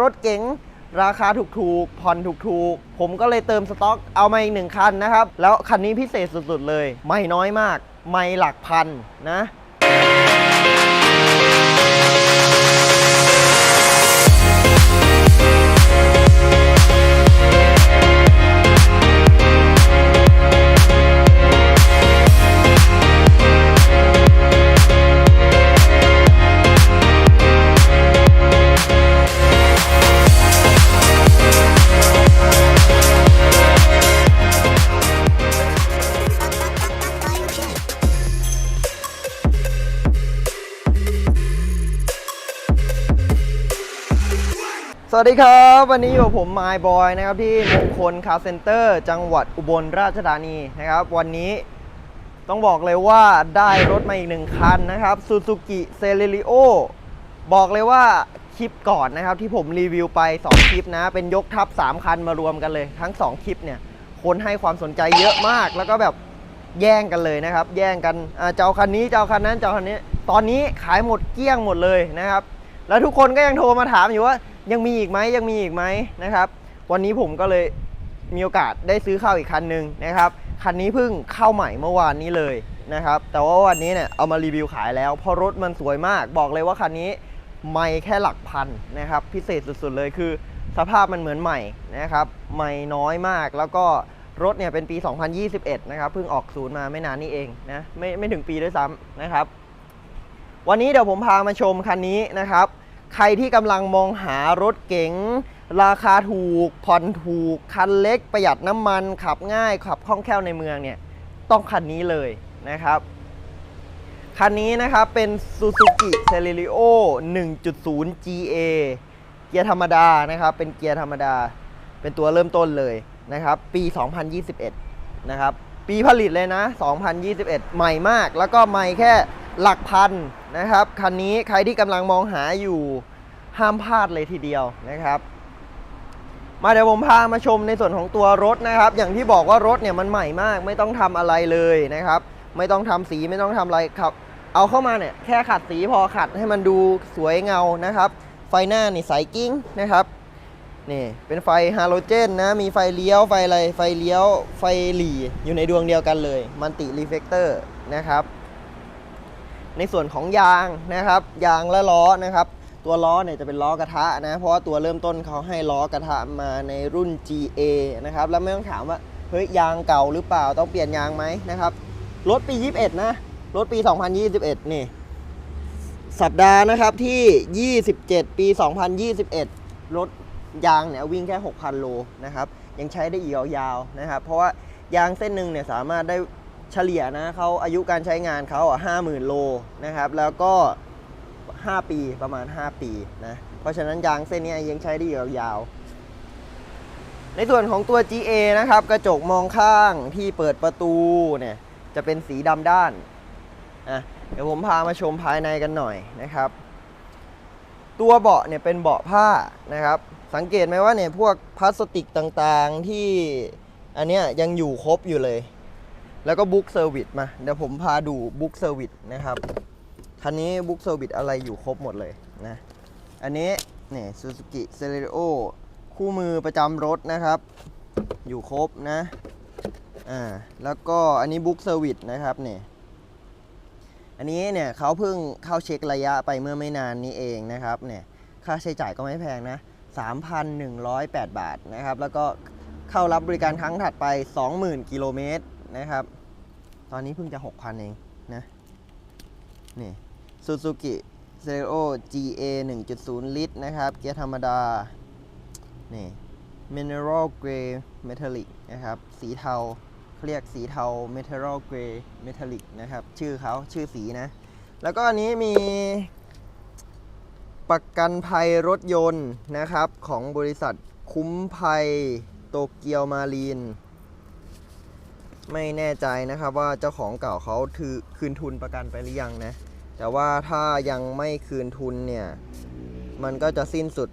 รถเก๋งราคาถูกๆผ่อนถูกๆ ผมก็เลยเติมสต็อกเอามาอีกหนึ่งคันนะครับ แล้วคันนี้พิเศษสุดๆเลย ไม่น้อยมาก ไม่หลักพันนะ สวัสดีครับ วันนี้อยู่กับผมมายบอยนะครับที่มงคลคาเซ็นเตอร์ จังหวัดอุบลราชธานีนะครับ วันนี้ต้องบอกเลยว่าได้รถมาอีกหนึ่งคันนะครับ Suzuki c e l e r i o บอกเลยว่าคลิปก่อนนะครับที่ผมรีวิวไป 2 คลิปนะ เป็นยกทัพ3คันมารวมกันเลย ทั้ง 2 คลิปเนี่ย คนให้ความสนใจเยอะมาก แล้วก็แบบแย่งกันเลยนะครับ แย่งกันเจ้าคันนี้เจ้าคันนั้นเจ้าคันนี้ ตอนนี้ขายหมดเกลี้ยงหมดเลยนะครับ แล้วทุกคนก็ยังโทรมาถามอยู่ว่า ยังมีอีกไหมยังมีอีกไหมนะครับ วันนี้ผมก็เลยมีโอกาสได้ซื้อเข้าอีกคันหนึ่งนะครับคันนี้เพิ่งเข้าใหม่เมื่อวานนี้เลยนะครับแต่ว่าวันนี้เนี่ยเอามารีวิวขายแล้วเพราะรถมันสวยมาก บอกเลยว่าคันนี้ไม่แค่หลักพันนะครับพิเศษสุดๆเลยคือ สภาพมันเหมือนใหม่นะครับใหม่น้อยมากแล้วก็รถเนี่ยเป็นปี 2021 นะครับเพิ่งออกศูนย์มาไม่นานนี่เองนะไม่ไม่ถึงปีด้วยซ้ำนะครับ วันนี้เดี๋ยวผมพามาชมคันนี้นะครับ ใครที่กำลังมองหารถเก๋ง ราคาถูก ผ่อนถูก คันเล็กประหยัดน้ำมัน ขับง่าย ขับคล่องแคล่วในเมืองเนี่ย ต้องคันนี้เลยนะครับ คันนี้นะครับเป็น Suzuki Celerio 1.0 GA เกียร์ธรรมดานะครับ เป็นเกียร์ธรรมดา เป็นตัวเริ่มต้นเลยนะครับ ปี 2021 นะครับ ปีผลิตเลยนะ 2021 ใหม่มาก แล้วก็ใหม่แค่ หลักพันนะครับ คันนี้ใครที่กำลังมองหาอยู่ห้ามพลาดเลยทีเดียวนะครับ มาเดี๋ยวผมพามาชมในส่วนของตัวรถนะครับ อย่างที่บอกว่ารถเนี่ยมันใหม่มาก ไม่ต้องทำอะไรเลยนะครับ ไม่ต้องทำสีไม่ต้องทำอะไรครับ เอาเข้ามาเนี่ยแค่ขัดสีพอขัดให้มันดูสวยเงานะครับ ไฟหน้านี่ใสกิ้งนะครับนี่เป็นไฟฮาโลเจนนะมีไฟเลี้ยวไฟอะไรไฟเลี้ยวไฟหลีอยู่ในดวงเดียวกันเลยมันติรีเฟกเตอร์นะครับ ในส่วนของยางนะครับ ยางและล้อนะครับ ตัวล้อเนี่ยจะเป็นล้อกระทะนะ เพราะว่าตัวเริ่มต้นเขาให้ล้อกระทะมาในรุ่น GA นะครับ แล้วไม่ต้องถามว่าเฮ้ยยางเก่าหรือเปล่าต้องเปลี่ยนยางไหมนะครับรถปี 21 นะ รถปี 2021 นี่ สัปดาห์นะครับที่ 27 ปี 2021 รถยางเนี่ยวิ่งแค่ 6,000 โลนะครับ ยังใช้ได้อีกยาวๆนะครับ เพราะว่ายางเส้นหนึ่งเนี่ยสามารถได้ เฉลี่ยนะเขาอายุการใช้งานเขาอะ50,000โลนะครับ แล้วก็ 5 ปีประมาณ 5 ปีนะ เพราะฉะนั้นยางเส้นนี้ยังใช้ได้อีกยาวๆ ในส่วนของตัว GA นะครับ กระจกมองข้างที่เปิดประตูเนี่ย จะเป็นสีดำด้านอะเดี๋ยวผมพามาชมภายในกันหน่อยนะครับ ตัวเบาะเนี่ยเป็นเบาะผ้านะครับ สังเกตไหมว่าเนี่ยพวกพลาสติกต่างๆที่อันเนี้ยยังอยู่ครบอยู่เลย แล้วก็บุ๊กเซอร์วิสมา เดี๋ยวผมพาดูบุ๊กเซอร์วิสนะครับ คันนี้บุ๊กเซอร์วิสอะไรอยู่ครบหมดเลยนะ อันนี้เนี่ยซูซูกิเซเลโอคู่มือประจำรถนะครับ อยู่ครบนะ อ่า แล้วก็อันนี้บุ๊กเซอร์วิสนะครับเนี่ยอันนี้เนี่ยเขาเพิ่งเข้าเช็คระยะไปเมื่อไม่นานนี้เองนะครับเนี่ยค่าใช้จ่ายก็ไม่แพงนะ 3,108 บาทนะครับ แล้วก็เข้ารับบริการครั้งถัดไป 20,000 กิโลเมตรนะครับ ตอนนี้เพิ่งจะ6,000เองนะนี่ Suzuki c e l e o GA 1.0 ลิตรนะครับ เกียร์ธรรมดา นี่ Mineral Grey Metallic นะครับ สีเทาเขาเรียกสีเทา Mineral Grey Metallic นะครับ ชื่อเขาชื่อสีนะ แล้วก็อันนี้มีประกันภัยรถยนต์นะครับ ของบริษัทคุ้มภัยโตเกียวมารีน ไม่แน่ใจนะครับว่าเจ้าของเก่าเขาถือคืนทุนประกันไปหรือยังนะแต่ว่าถ้ายังไม่คืนทุนเนี่ย มันก็จะสิ้นสุด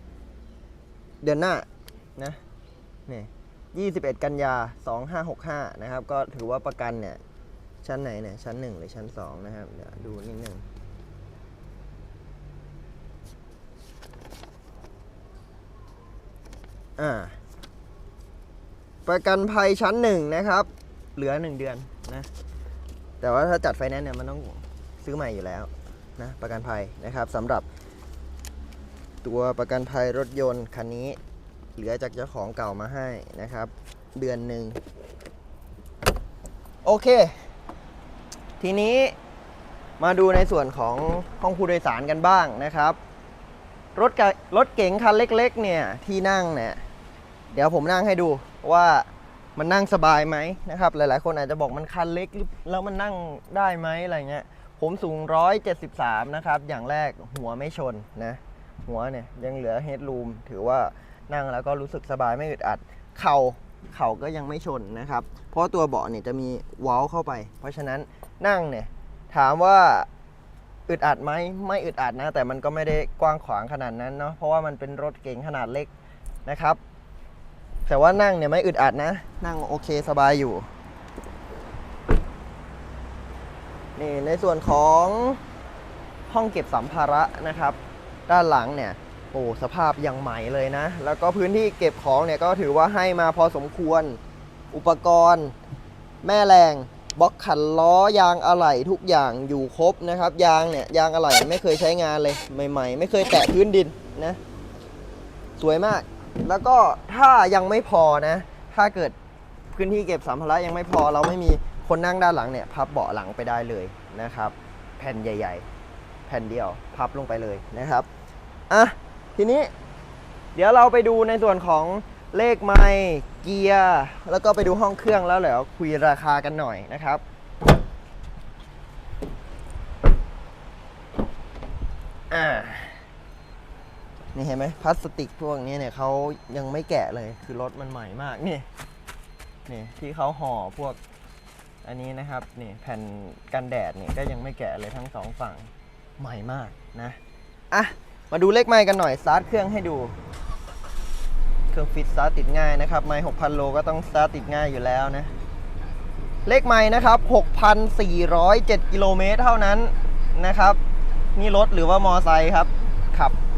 เดือนหน้านะนี่ 21 กันยา 2565 นะครับ ก็ถือว่าประกันเนี่ย ชั้นไหนเนี่ย ชั้น 1 หรือชั้น 2 นะครับ เดี๋ยวดูนิดนึงอ่า ประกันภัยชั้นหนึ่งนะครับ เหลือหนึ่งเดือนนะ แต่ว่าถ้าจัดไฟแนนซ์เนี่ยมันต้องซื้อใหม่อยู่แล้วนะประกันภัยนะครับสำหรับ ตัวประกันภัยรถยนต์คันนี้ เหลือจากเจ้าของเก่ามาให้นะครับ เดือนหนึ่งโอเค ทีนี้มาดูในส่วนของห้องผู้โดยสารกันบ้างนะครับ รถรถเก๋งคันเล็ก ๆ เนี่ยที่นั่งเนี่ยเดี๋ยวผมนั่งให้ดูว่า มันนั่งสบายไหมนะครับ หลายๆ คนอาจจะบอกมันคันเล็กหรือแล้วมันนั่งได้ไหมอะไรเงี้ย ผมสูง 173 นะครับ อย่างแรกหัวไม่ชนนะ หัวเนี่ยยังเหลือเฮดรูมถือว่านั่งแล้วก็รู้สึกสบายไม่อึดอัด เข่าเข่าก็ยังไม่ชนนะครับ เพราะตัวเบาะเนี่ยจะมีเว้าเข้าไป เพราะฉะนั้นนั่งเนี่ยถามว่าอึดอัดไหมไม่อึดอัดนะ แต่มันก็ไม่ได้กว้างขวางขนาดนั้นเนาะเพราะว่ามันเป็นรถเก๋งขนาดเล็กนะครับ แต่ว่านั่งเนี่ยไม่อึดอัดนะ นั่งโอเคสบายอยู่ นี่ในส่วนของห้องเก็บสัมภาระนะครับ ด้านหลังเนี่ยโอ้สภาพยังใหม่เลยนะ แล้วก็พื้นที่เก็บของเนี่ยก็ถือว่าให้มาพอสมควร อุปกรณ์ แม่แรงบล็อกขันล้อยางอะไหล่ทุกอย่างอยู่ครบนะครับ ยางเนี่ยยางอะไหล่ไม่เคยใช้งานเลยใหม่ ๆ ไม่เคยแตะพื้นดินนะ สวยมาก แล้วก็ถ้ายังไม่พอนะ ถ้าเกิดพื้นที่เก็บสัมภาระยังไม่พอ เราไม่มีคนนั่งด้านหลังเนี่ยพับเบาะหลังไปได้เลยนะครับ แผ่นใหญ่ ๆ แผ่นเดียวพับลงไปเลยนะครับอะทีนี้ เดี๋ยวเราไปดูในส่วนของเลขไมล์เกียร์แล้วก็ไปดูห้องเครื่องแล้วเดี๋ยวคุยราคากันหน่อยนะครับ อ่า นี่เห็นไหมพลาสติกพวกนี้เนี่ยเขายังไม่แกะเลยคือรถมันใหม่มากนี่นี่ที่เขาห่อพวกอันนี้นะครับนี่แผ่นกันแดดเนี่ยก็ยังไม่แกะเลยทั้งสองฝั่งใหม่มากนะอะมาดูเลขไมล์กันหน่อยสตาร์ทเครื่องให้ดู เครื่องฟิตสตาร์ทติดง่ายนะครับไมล์6,000โลก็ต้องสตาร์ทติดง่ายอยู่แล้วนะเลขไมล์นะครับ6,407กิโลเมตรเท่านั้นนะครับ นี่รถหรือว่ามอไซค์ครับ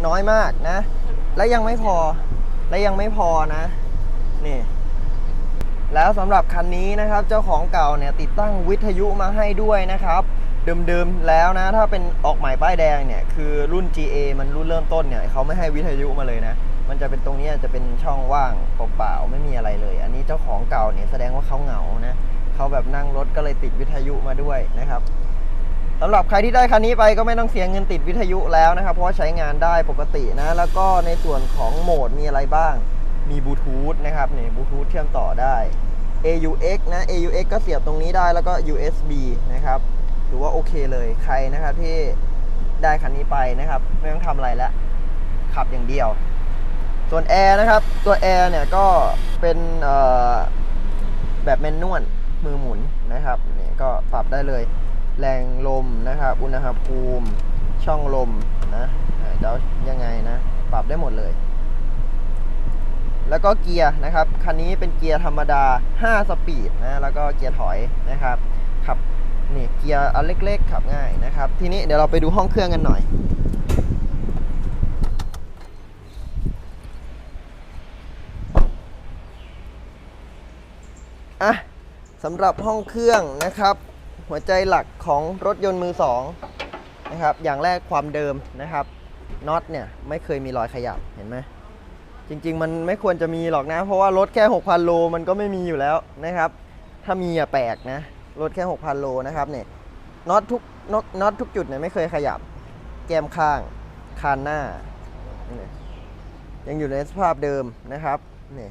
น้อยมากนะ และยังไม่พอ และยังไม่พอนะ นี่ แล้วสำหรับคันนี้นะครับ เจ้าของเก่าเนี่ยติดตั้งวิทยุมาให้ด้วยนะครับ เดิมๆแล้วนะ ถ้าเป็นออกใหม่ป้ายแดงเนี่ย คือรุ่น GA มันรุ่นเริ่มต้นเนี่ยเขาไม่ให้วิทยุมาเลยนะ มันจะเป็นตรงนี้จะเป็นช่องว่างเปล่าๆไม่มีอะไรเลย อันนี้เจ้าของเก่าเนี่ยแสดงว่าเขาเหงานะเขาแบบนั่งรถก็เลยติดวิทยุมาด้วยนะครับ สำหรับใครที่ได้คันนี้ไปก็ไม่ต้องเสียเงินติดวิทยุแล้วนะครับ เพราะว่าใช้งานได้ปกตินะ แล้วก็ในส่วนของโหมดมีอะไรบ้าง มีบลูทูธนะครับนี่บลูทูธเชื่อมต่อได้ AUX นะ AUX ก็เสียบตรงนี้ได้แล้วก็ USB นะครับถือว่าโอเคเลยใครนะครับที่ได้คันนี้ไปนะครับ ไม่ต้องทำอะไรแล้วขับอย่างเดียว ส่วนแอร์นะครับ ตัวแอร์เนี่ยก็เป็นแบบแมนนวลมือหมุนนะครับนี่ก็ปรับได้เลย แรงลมนะครับ อุณหภูมิ ช่องลมนะอ่าจะเอายังไงนะ ปรับได้หมดเลย แล้วก็เกียร์นะครับ คันนี้เป็นเกียร์ธรรมดา 5 สปีดนะ แล้วก็เกียร์ถอยนะครับ ขับนี่เกียร์อันเล็ก ๆ ขับง่ายนะครับ ทีนี้เดี๋ยวเราไปดูห้องเครื่องกันหน่อยอะสำหรับห้องเครื่องนะครับ หัวใจหลักของรถยนต์มือสองนะครับ อย่างแรกความเดิมนะครับน็อตเนี่ยไม่เคยมีรอยขยับเห็นไหมจริง ๆ มันไม่ควรจะมีหรอกนะ เพราะว่ารถแค่ 6,000 โลมันก็ไม่มีอยู่แล้วนะครับ ถ้ามีอะแปลกนะรถแค่ 6,000 โลนะครับเนี่ยน็อตทุกน็อตน็อตทุกจุดเนี่ยไม่เคยขยับ แกมข้างคานหน้ายยังอยู่ในสภาพเดิมนะครับนี่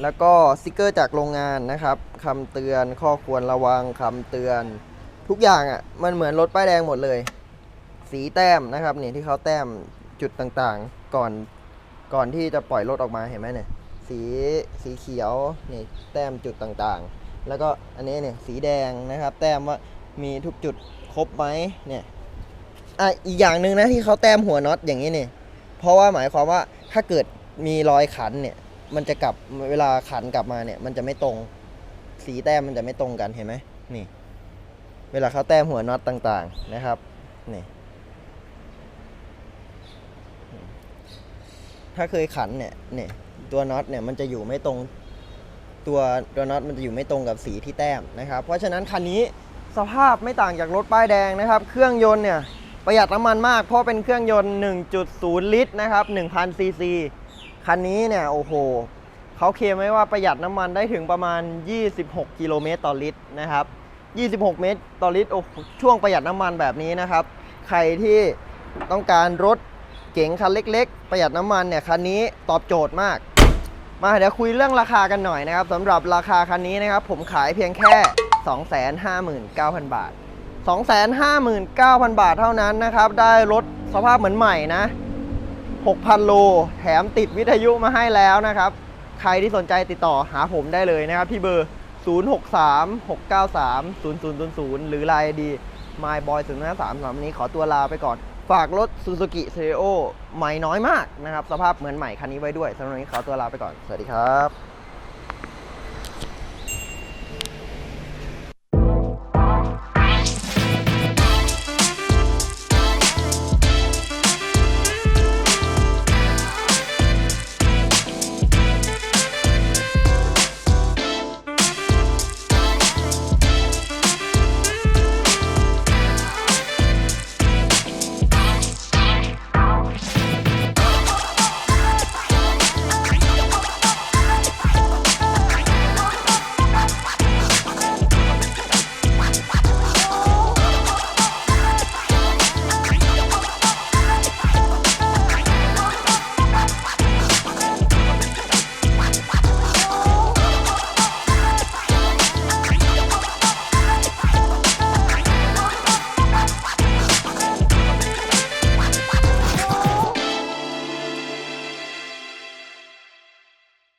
แล้วก็สติกเกอร์จากโรงงานนะครับคำเตือนข้อควรระวังคำเตือน ทุกอย่างอะ่ะมันเหมือนรถป้ายแดงหมดเลย สีแต้มนะครับเนี่ยที่เขาแต้มจุดต่างๆ ก่อนก่อนที่จะปล่อยรถออกมาเห็นไหมเนี่ยสีสีเขียวนี่แต้มจุดต่างๆ แล้วก็อันนี้เนี่ยสีแดงนะครับ แต้มว่ามีทุกจุดครบไหมเนี่ยอะอีกอย่างหนึ่งนะที่เขาแต้มหัวน็อตอย่างนี้เนี่ยเพราะว่าหมายความว่าถ้าเกิดมีรอยขันเนี่ย มันจะกลับเวลาขันกลับมาเนี่ย มันจะไม่ตรง สีแต้มมันจะไม่ตรงกันเห็นไหมนี่ เวลาเขาแต้มหัวน็อตต่างๆนะครับนี่ถ้าเคยขันเนี่ยเนี่ยตัวน็อตเนี่ยมันจะอยู่ไม่ตรงตัวตัวน็อตมันจะอยู่ไม่ตรงกับสีที่แต้มนะครับ เพราะฉะนั้นคันนี้สภาพไม่ต่างจากรถป้ายแดงนะครับ เครื่องยนต์เนี่ยประหยัดน้ำมันมากเพราะเป็นเครื่องยนต์ 1.0 ลิตรนะครับ1,000ซีซี คันนี้เนี่ยโอ้โหเขาเคลมไว้ว่าประหยัดน้ำมันได้ถึงประมาณ 26 กิโลเมตรต่อลิตรนะครับ 26 เมตรต่อลิตรโอ้ช่วงประหยัดน้ำมันแบบนี้นะครับ ใครที่ต้องการรถเก๋งคันเล็ก ๆ ประหยัดน้ำมันเนี่ยคันนี้ตอบโจทย์มาก มาเดี๋ยวคุยเรื่องราคากันหน่อยนะครับสำหรับราคาคันนี้นะครับ ผมขายเพียงแค่ 259,000 บาท 259,000 บาทเท่านั้นนะครับ ได้รถสภาพเหมือนใหม่นะ 6,000 โล แถมติดวิทยุมาให้แล้วนะครับ ใครที่สนใจติดต่อหาผมได้เลยนะครับ ที่เบอร์ 0636930000 หรือไลน์ดี myboy 0 5 3สำหรับวันนี้ขอตัวลาไปก่อน ฝากรถ Suzuki s e r i o ใหม่น้อยมากนะครับ สภาพเหมือนใหม่คันนี้ไว้ด้วยสำหรับวันนี้ขอตัวลาไปก่อน สวัสดีครับ